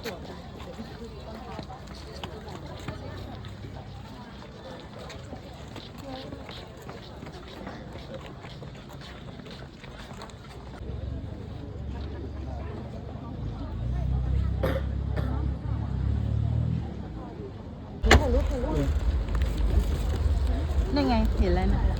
นั่นไง เห็นแล้วนะ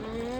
Mm.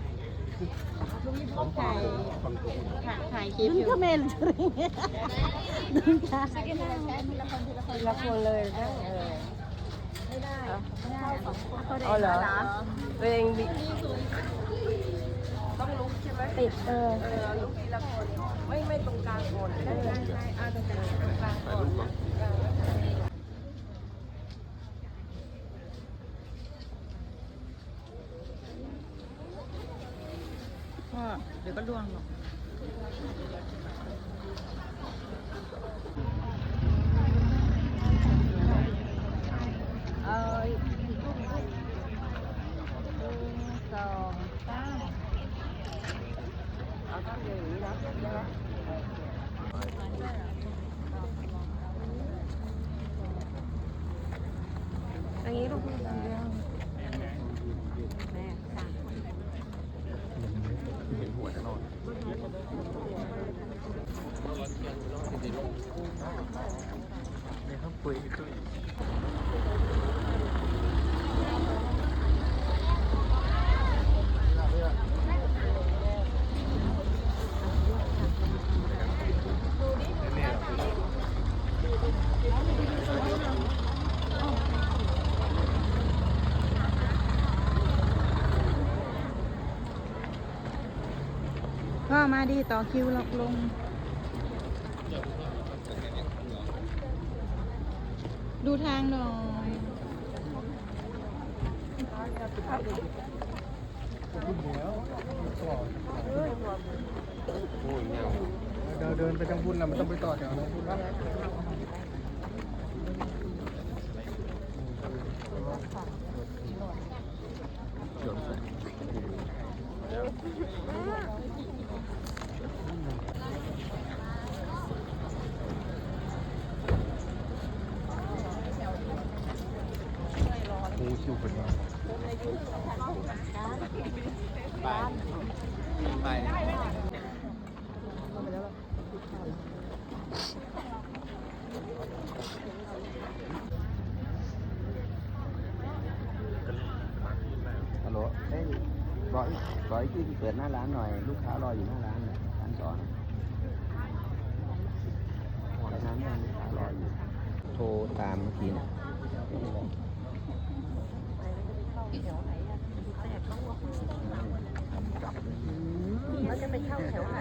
ถ่ายถ่ายคลิปอยู่ Doon ka, Mel. Doon ka. Sige na. Sila po เลยนะเออเอาเหรอตัวเองดิต้องลุกใช่ไหมติดเออ เออลุกทีละคน ไม่ ไม่ตรงกลางคนได้ได้ได้เอาตรงกลางตรงกลางก่อนพ่อ เดี๋ยวก็ล่วงหรอกเอ้ยหนึ่งสองสามเอาต้องอย่างนี้นะใช่ไหมอันนี้ลูกพี่ทำเรื่องแม่สั่ง พ่อมาดิต่อคิวล็อกลง ดูทางหน่อยเดินเดินไปทางบุญนะมันต้องไปต่อแถวนะบุญนะคิวเป็นไปไป ฮัลโหลเอ้ยบอกบอกไอ้ที่เปิดหน้าร้านหน่อย ลูกค้ารออยู่หน้าร้านน่ะร้านสอนร้านนั้นเนี่ยลูกค้ารออยู่ โทรตามเมื่อกี้นะ เราจะไปเข้าแถวไหน